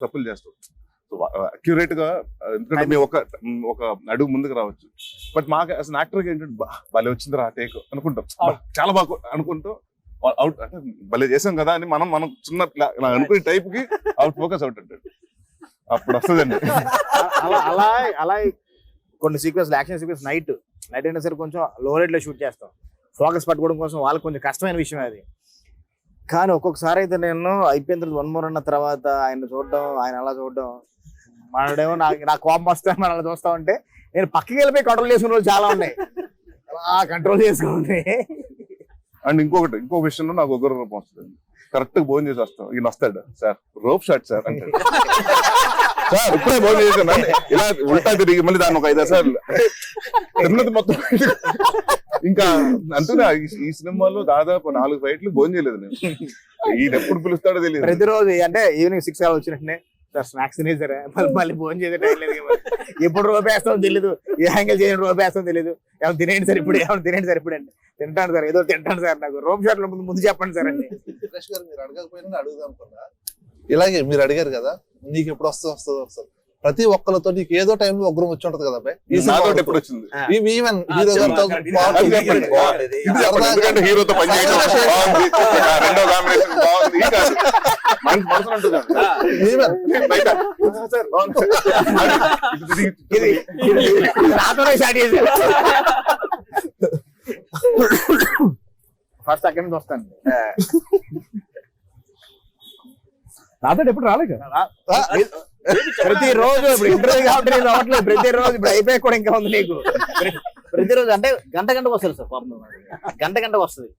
తప్పులు చేస్తాం. అక్యురేట్గా ఎందుకంటే మేము ఒక ఒక అడుగు ముందుకు రావచ్చు. బట్ మాకు అసలు యాక్టర్ ఏంటంటే "బా, భలే వచ్చింది రా టేక్ అనుకుంటాం. "బా, చాలా బాగా అనుకుంటూ. అవుట్ అంటే భలే చేసాం కదా అని మనం మనం చిన్న అనుకునే టైప్కి అవుట్ ఫోకస్ అవుట్ అంటాడు. అప్పుడు వస్తుందండి. అలా అలా అలా కొన్ని sequence action sequence night night అయినా సరే కొంచెం లో రేట్లో షూట్ చేస్తాం. ఫోకస్ పట్టుకోవడం కోసం వాళ్ళకి కొంచెం కష్టమైన విషయం అది. కానీ ఒక్కొక్కసారి అయితే నేను అయిపోయిన తర్వాత వన్ మోర్ అన్న తర్వాత ఆయన చూడడం ఆయన అలా చూడడం మనడేమో నాకు నా కోపం వస్తే మనం అలా చూస్తా ఉంటే నేను పక్కకి వెళ్ళిపోయి కంట్రోల్ చేసుకున్న రోజులు చాలా ఉన్నాయి. అలా కంట్రోల్ చేసుకోండి అండ్ ఇంకొకటి ఇంకో విషయంలో నాకు ఒకరు రూపం వస్తుంది. కరెక్ట్గా భోజనం చేసి వస్తాం ఈయన వస్తాడు. సార్ రోప్ షాట్ సార్ అంటే సార్ ఇప్పుడే భోజనం చేశాను. ఇలా ఉల్టా తిరిగి మళ్ళీ దాన్ని ఒక ఐదారు సార్లు. అంటే తిన్నది మొత్తం ఇంకా అంటున్నా ఈ- సినిమాలో దాదాపు నాలుగు ఫైట్లు భోజనం చేయలేదు నేను. ఈయన ఎప్పుడు పిలుస్తాడో తెలియదు. ప్రతిరోజు అంటే ఈవినింగ్ సిక్స్ అలా వచ్చినట్టునే. సార్ స్నాక్స్ తినేసారా? మళ్ళీ మళ్ళీ భోజనం చేసే టైం లేదు. ఎప్పుడు రోపేస్తామో తెలీదు. ఏ హ్యాంగిల్ చేయని రోపేస్తామో తెలీదు. ఏమైనా తినేయండి సార్ ఇప్పుడు ఏమైనా తినేయండి సార్ ఇప్పుడు అండి తింటాను సార్ ఏదో తింటాను సార్ నాకు. రోప్ షాట్ ముందు ముందు చెప్పండి సార్ అండి మీరు అడగకపోయినా అడుగుదాం ఇలాగే మీరు అడిగారు కదా నీకు ఎప్పుడు వస్తుంది వస్తుంది వస్తుంది ప్రతి ఒక్కరితో నీకు ఏదో టైంలో ఉగ్రం వచ్చి ఉంటది కదా ఈవెన్ హీరో గారితో హీరోతో ఫస్ట్ అక్కడి నుంచి వస్తాను. నాతో ఎప్పుడు రాలేదు కదా? ప్రతి రోజు ఇప్పుడు ఇంటర్వ్యూ కాబట్టి నేను రావట్లేదు. ప్రతి రోజు ఇప్పుడు అయిపోయి కూడా ఇంకా ఉంది నీకు. ప్రతి- ప్రతిరోజు అంటే గంట గంటకు వస్తుంది సార్ పాపం. గంట గంటకు వస్తుంది.